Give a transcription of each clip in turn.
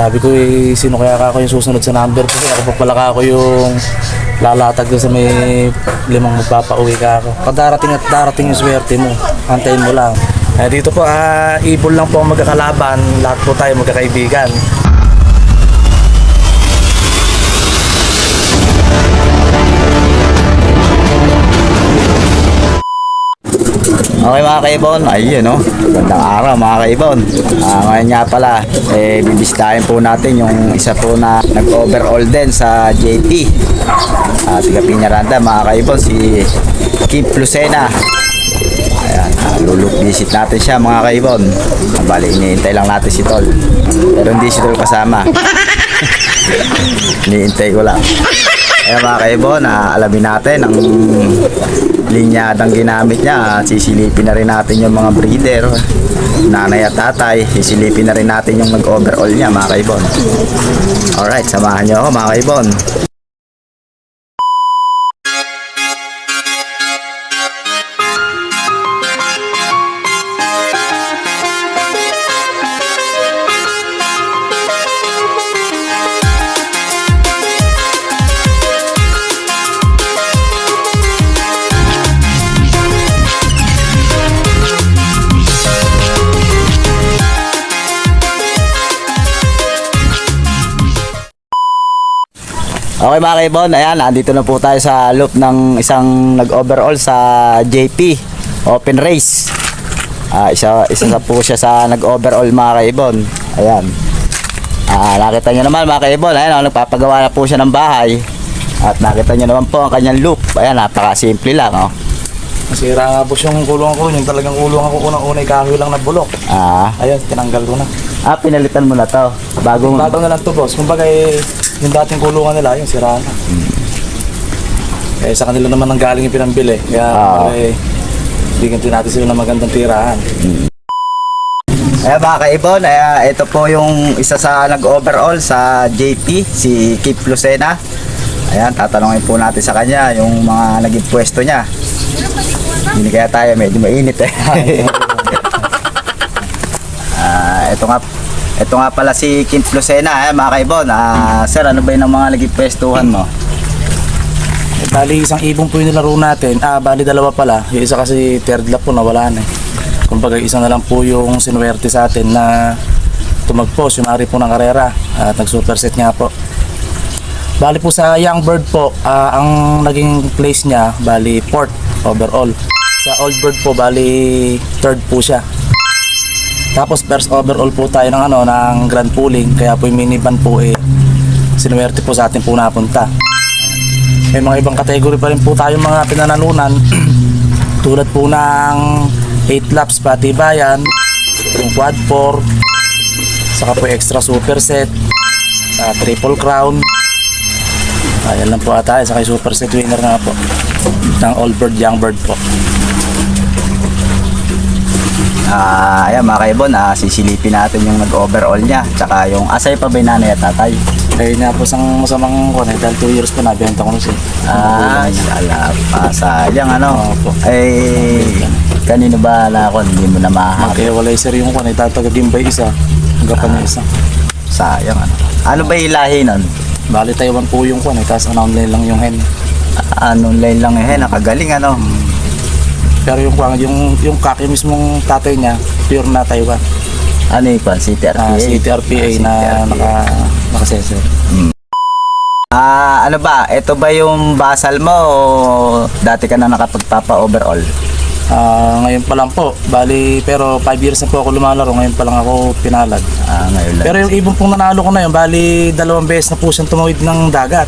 Sabi ko eh, sino kaya ako yung susunod sa number ko? Ako pa pala ako yung lalatag doon sa may limang magpapauwi ka ako. Pag darating at darating yung swerte mo, antayin mo lang. Eh, dito po, ah, ibol lang po ang magkakalaban. Lahat po tayo magkakaibigan. Okay mga kaibon, ayun no. Gandang araw mga kaibon. Ah, ngayon nga pala, eh, bibisitahin po natin yung isa po na nag-overall din sa JT. Ah, tiga Piñaranda mga kaibon, si Kim Lucena. Ayan, ah, luluk visit natin siya mga kaibon. Bali, iniintay lang natin si Tol. Pero hindi si Tol kasama. iniintay ko lang. Ayan mga kaibon, ah, alamin natin ang linyadang ginamit niya. At sisilipin na rin natin yung mga breeder. Nanay at tatay, sisilipin na rin natin yung nag-overall niya mga kaibon. Alright, samahan niyo ako mga kaibon. Okay mga kaibon, ayan, andito na po tayo sa loop ng isang nag-overall sa JP Open Race. Ah, isa, isa sa po siya sa nag-overall mga kaibon. Ayan. Ah, nakita nyo naman mga kaibon, ayan, oh, nagpapagawa na po siya ng bahay. At nakita nyo naman po ang kanyang loop. Ayan, napaka-simple lang. Oh. Masira nga po yung kulungan ko. Yung talagang kulungan ko unang-unay kahoy lang na bulok. Ah, Ayun, tinanggal ko na. ah, pinalitan mo na to. Bagong, Bago na lang to boss. Kumbaga eh, yung dating kulungan nila, yung sira na. Eh, sa kanila naman ang galing yung pinambili. Kaya, Ah. eh, bigyan din natin sila ng magandang tirahan. Ayan mga kaibon, ayan, ito po yung isa sa nag-overall sa JP, si Kip Lucena. Ayan, tatanungin po natin sa kanya yung mga naging pwesto niya. Hindi kaya tayo, medyo mainit eh. Ah, ito nga ito nga pala si Kip Lucena, eh, mga kaibon. Ah, sir, ano ba yung mga naging pwestuhan mo? Eh, bali, isang ibong po yung nilaro natin. Ah, bali, dalawa pala. Yung isa kasi third lap po, nawala na eh. Kumbaga, isa na lang po yung sinuwerte sa atin na tumagpo, sumari po ng karera at nag-superset nga po. Bali po sa Young Bird po, ah, ang naging place niya, bali fourth overall. Sa Old Bird po, bali third po siya. Tapos first overall po tayo ng ano ng grand pooling kaya po yung minivan po eh sinuwerte po sa atin po napunta. May mga ibang category pa rin po tayo mga pinanalunan tulad po ng 8 laps pati bayan, yung quad 4, saka po extra super set, ah, triple crown. Ayan lang po ata, saka yung super set winner nga po ng all bird young bird po. Ah, ayan mga kaibon, ah, sisilipin natin yung nag-overall niya. Tsaka yung asay pa ba yung nanay at tatay? Kaya nga po sang masamang ko dahil 2 years po nabenta ko na siya. Ah, sala pa. Sayang ano. Opo. Eh, kanino ba na ako? Hindi mo na mahahap. Kaya wala sir yung kung itatagagimbay isa, hanggapan niya isa. Sayang ano. Ano ba yung lahi nun? Bali Taiwan po yung kwan eh, tapos online lang yung hen. Ah, Ano line lang eh, nakagaling ano. Pero yung kwan, yung, yung kaki mismong tatay niya, pure na Taiwan. Ano yung pan? CTRPA? Ah, CTRPA na naka, naka-sensor. Ah, ano ba? Ito ba yung basal mo o dati ka na nakapagpapa-overall? Ah, ngayon pa lang po, bali, pero 5 years na po ako lumalaro, ngayon pa lang ako pinalad. Ah, ngayon lang. Pero yung ibon pong nanalo ko na yun, bali dalawang beses na po siyang tumawid ng dagat.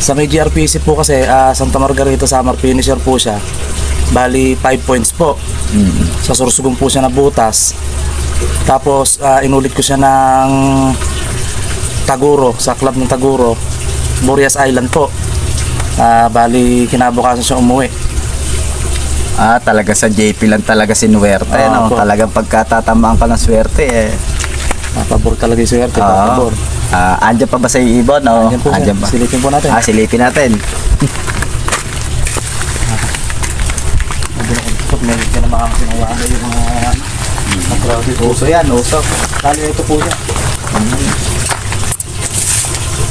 Sa may GRPC po kasi, ah, Santa Margarita Summer Finisher po siya. Bali 5 points po. Mm. Sa Sursugong po siya na butas. Tapos ah, inulit ko siya ng Taguro, sa club ng Taguro. Boreas Island po. Ah, bali kinabukasan siya umuwi. Ah, talaga sa JP lang talaga sinuwerte. Ah, no? po. Talagang pagkatatamaan ka ng swerte eh. Mapabor talaga yung swerte, Ah, pabor. ah, andyan pa ba sa ibon? O, Yan po, andyan pa. Silipin po natin. Ah, silipin natin. Meron ka na makakasinuwaan yung mga mga crowded. Uso yan, uso. Kali ito po siya.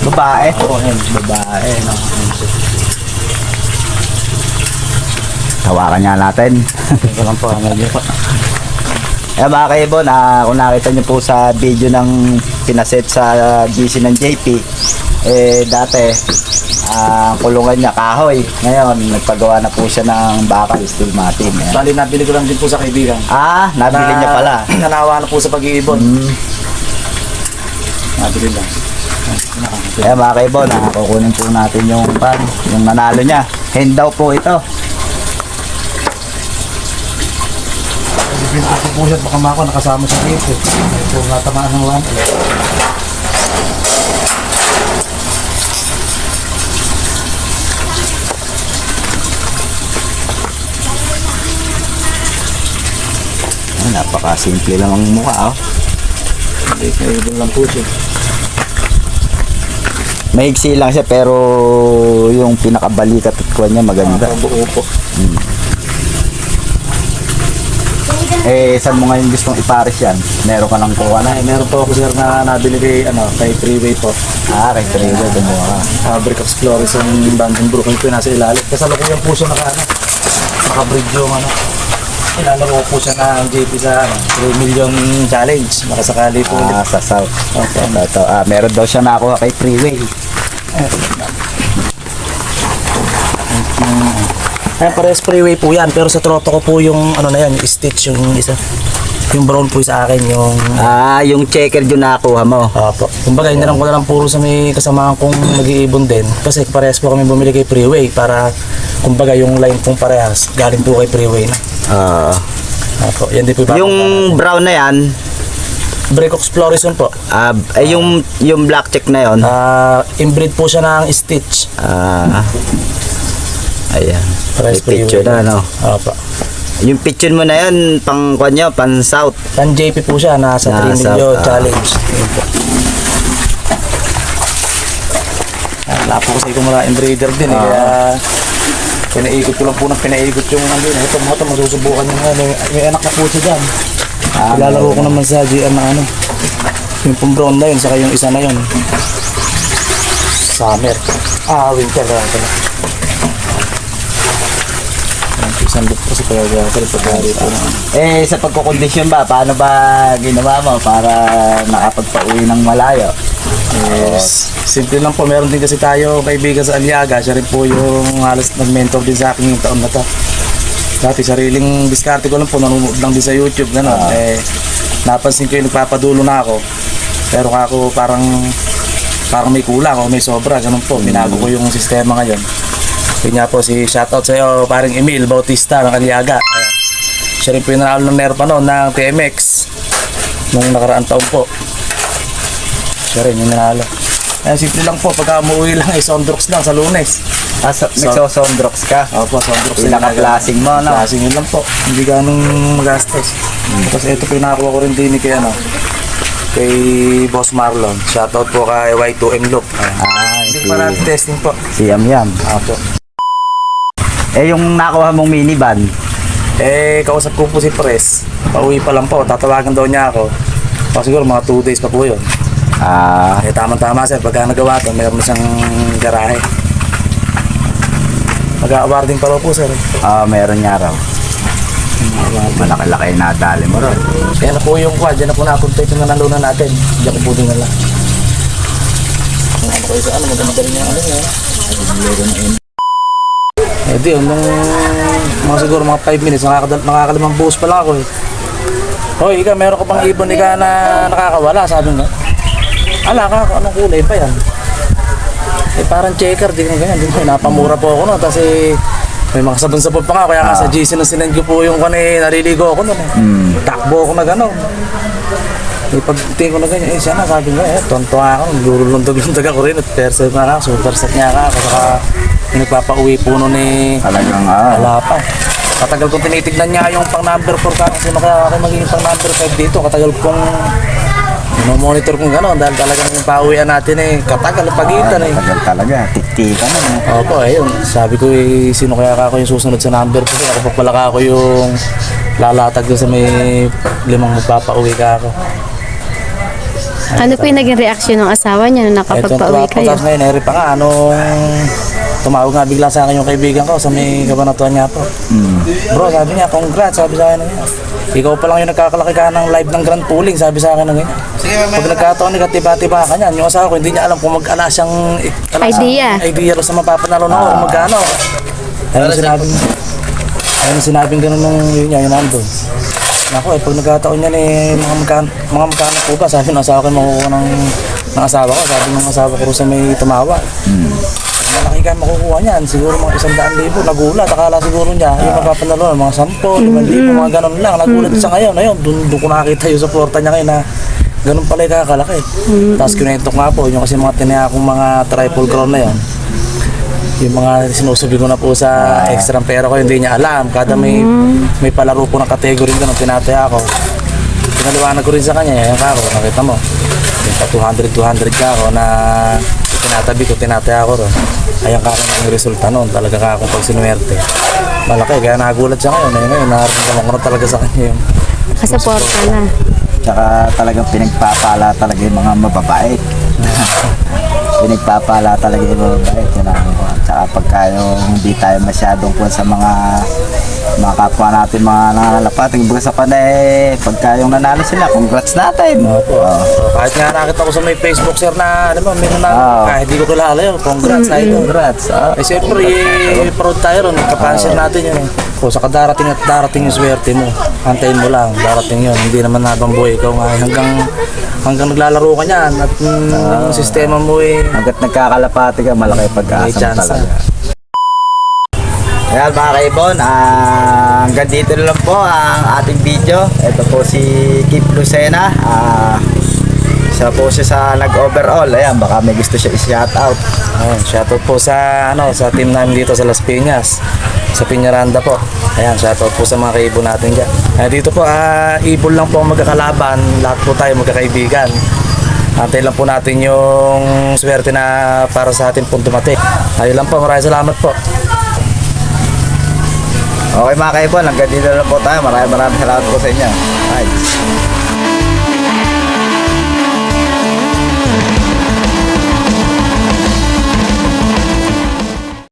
Babae. Oo, yan. Babae, no? Tawakan niya natin. Ito lang po, medyo pa. Eh mga kaibon, ah, kung nakita niyo po sa video ng pinaset sa GC ng JP, eh dati, ang kulungan niya kahoy. Ngayon, nagpagawa na po siya ng bakal, steel matting. Ayan. Bali, nabili ko lang din po sa kaibigan. Ah, nabili niya pala. Nanawa na po sa pag-iibon. Hmm. Nabili lang. Kaya mga kaibon, ah, kukunin po natin yung pan, yung nanalo niya. Hand daw po ito. Bibili ko po siya at baka mako nakasama sa dito. Ito natamaan ng one. Napaka-simple lang ang mukha, oh. Hindi, kaibigan lang po siya. Maigsi lang siya pero yung pinakabalikat at kuha niya maganda. Ang buo po. Eh, saan mo ngayon gustong ipares yan? Meron ka ng kuha na. Ay, meron po ako sir na nabili kay, ano, kay Freeway po. Ah, kay Trailer, kumuha ka. Fabric of Flores yung banding Brooklyn po yung nasa ilalim. Kasalukuyan po siya naka, ano, naka-bridge yung, ano, ilalaro po siya ng JP sa, ano, 3 million challenge. Nakasakali po. Ah, sa South. Okay. Ito, ito. Ah, meron daw siya nakuha kay Freeway. Ay, parehas freeway po yan. Pero sa troto ko po yung, ano na yan, yung stitch, yung isa. Yung brown po sa akin, yung... Ah, yung checker yung nakuha mo. Opo. Kumbaga, hindi lang ko na lang puro sa may kasamahan kong nag-iibon din. Kasi parehas po kami bumili kay Freeway para, kumbaga, yung line pong parehas, galing po kay Freeway na. Ah. Opo. Yan din po yung brown na yan, Break Exploration po. ah, eh, yung, yung black check na yon. Ah, inbreed po siya ng stitch. Ah. Ayan. May picture freeway. na, no? Opo. Yung picture mo na yan, pang kwan nyo, pan south. Pan JP po siya, nasa 3 Nasa, million ah. challenge. Yun po. Ah, Wala po kasi kung mga inbreeder din eh. Ah. Kaya pinaikot ko lang po ng pinaikot yung ano yun. Ito mga ito, masusubukan yung ano. May, may anak na po siya dyan. Ah, Ilalaro ko naman sa GM na ano. Yung pong brown na yun, saka yung isa na yun. Summer. Ah, winter. Na. Ang Isang look kasi kaya pag-hari po na. Eh, sa pagkukondisyon ba, paano ba ginawa mo para nakapagpa-uwi ng malayo? Yes. Simple lang po, meron din kasi tayo kaibigan sa Aliaga. Siya rin po yung halos nag-mentor din sa akin yung taon na to. Dati sariling diskarte ko lang po, nanonood lang din sa YouTube, gano'n. Ah. Eh, napansin ko yung nagpapadulo na ako. Pero ako parang parang may kulang o may sobra, ganun po. Binago ko yung sistema ngayon. Yun nga po, si shoutout sa iyo, parang Emil Bautista ng Aliaga. Ayan. Siya rin po yung nanalo ng Nerpa noon ng TMX nung nakaraang taon po. Siya rin yung nanalo. Ayan, simple lang po. Pagka umuwi lang ay Sondrox lang sa lunes. Ah, so, nagsosondrox ka? Opo, Sondrox. Pinaka-klaseng mo, no? Klaseng yun lang po. Hindi ganong magastos. Tapos ito nakakuha ko rin din kay ano, kay Boss Marlon. Shoutout po kay Y2M Loop. Ayan. Ah, Hindi si, pa natin testing po. si Yam Yam. Opo. Eh, yung nakuha mong minivan, Eh, kausap ko po si Pres. Pauwi pa lang po. Tatawagan daw niya ako. O siguro mga 2 days pa po yun. Ah, Eh, tama-tama sir. Pagka nagawa to, mayroon na siyang garahe. Mag-awarding pa raw po sir. ah, meron nga raw. Malaki-laki na dali mo ron. Yan na po yung quad. Yan na po napunta ito na nalunan natin. Diyan ko po din. Kung ano kayo sa ano, maganda rin yung ano yun. Eh di, nung mga siguro mga 5 minutes, nakakadal, nakakalimang buhos pa lang ako eh. Hoy, ika, meron ka bang ibon ika na nakakawala? Sabi nga. Ala ka, anong kulay pa yan? Eh parang checker, di ko ganyan. Di ko, napamura po ako no. Tapos eh, may mga sabon-sabon pa nga. Kaya nga sa GC na sinend ko po yung kan eh, naliligo ako nun eh. Takbo ako na gano'n. Eh, pagtingin ko na ganyan, eh siya na, sabi nga, eh, tonto ako, lulundog-lundog ako rin at persa na ako, super set niya ako, saka nagpapauwi po nun eh, Talagang, ah, wala pa. Katagal kong tinitignan niya yung pang number 4 ka kasi kaya ako magiging pang number 5 dito. Katagal kong monitor kong gano'n dahil talagang yung pauwian natin eh, katagal pagitan eh. tagal talaga. Tiktika na, no? Opo, ayun. Sabi ko eh, sino kaya ka ako yung susunod sa number ko? Ako pa pala ka ako yung lalatag doon sa may limang magpapauwi ka ako. Ano po yung naging reaksyon ng asawa niya nung nakapagpa-uwi kayo? Tapos ngayon, eri pa nga, anong tumawag nga bigla sa akin yung kaibigan ko sa may kabanatuan niya po. Bro, sabi niya, congrats, sabi sa akin na ganyan. Ikaw pa lang yung nagkakalaki ka ng live ng grand pooling, sabi sa akin na ganyan. Pag nagkataon, nagkatiba-tiba ka niyan, yung asawa ko, hindi niya alam kung mag-ala siyang ala siyang Idea. idea ro sa mapapanalo na ako, kung magkano. Ayun sinabi Ayun yung sinabing ganun nung yun niya, yun nandun. Ako eh, pag nagkataon niyan eh, mga magkano, mga magkano po ba? Sabi ng asawa ko, makukuha ng, ng asawa ko. Sabi ng asawa ko sa may tumawa. Malaki ka makukuha niyan. Siguro mga isang daan libo. Nagulat. Akala siguro niya, yung mapapanalo, mga sampo, limang libo, mga ganun lang. Nagulat siya ngayon. Ayun, doon, doon ko nakakita yung supporta niya ngayon na ganun pala yung kakalaki. Tapos kinento nga po, yung kasi mga tinaya kong mga triple crown na yun. Yung mga sinusubi ko na po sa extra pera ko, hindi niya alam. Kada may may palaro po ng category ganun, tinataya ko. Pinaliwanag ko rin sa kanya, yung kako, nakita mo. Yung pa 200, 200 ka ako na tinatabi ko, tinataya ko ron. Ayan kako na yung resulta noon, talaga kako pag sinuwerte. Malaki, kaya nagulat siya ngayon. Ayun, ayun, nararamdaman ko na talaga sa kanya yung Kasuporta na. Tsaka talagang pinagpapala talaga yung mga mababait. pinagpapala talaga yung mababait. Yun ang, tsaka pagka yung hindi tayo masyadong kung sa mga mga kapwa natin mga nangangalapati. Kumbaga sa panay, pagka yung nanalo sila, congrats natin. Opo. So, kahit nga nakita ko sa may Facebook sir na, ano ba, meron na, Oo. kahit di ko kilala yun, congrats na ito. Congrats. ah. Eh siyempre, eh, proud tayo ron, kapansin natin yun eh. O saka darating at darating yung swerte mo. Antayin mo lang, darating yun. Hindi naman nabang buhay ikaw nga. Hanggang, hanggang naglalaro ka niyan at mm, yung sistema mo eh. Hanggat nagkakalapati ka, malaki May pag-asa mo talaga. Ayan mga kaibon, ah, hanggang dito na lang po ang ating video. Ito po si Kip Lucena. Ah, isa po siya sa nag-overall. Ayan, baka may gusto siya i-shoutout. Ayun, shoutout po sa ano sa team namin dito sa Las Piñas. Sa Piñaranda po. Ayan, shoutout po sa mga kaibon natin dyan. Ayan, dito po, ah, ibon lang po ang magkakalaban. Lahat po tayo magkakaibigan. Antay lang po natin yung swerte na para sa atin pong dumating. Ayun lang po, maraming salamat po. Okay mga kaibon, hanggang dito na po tayo. Maraming maraming salamat po sa inyo. Bye.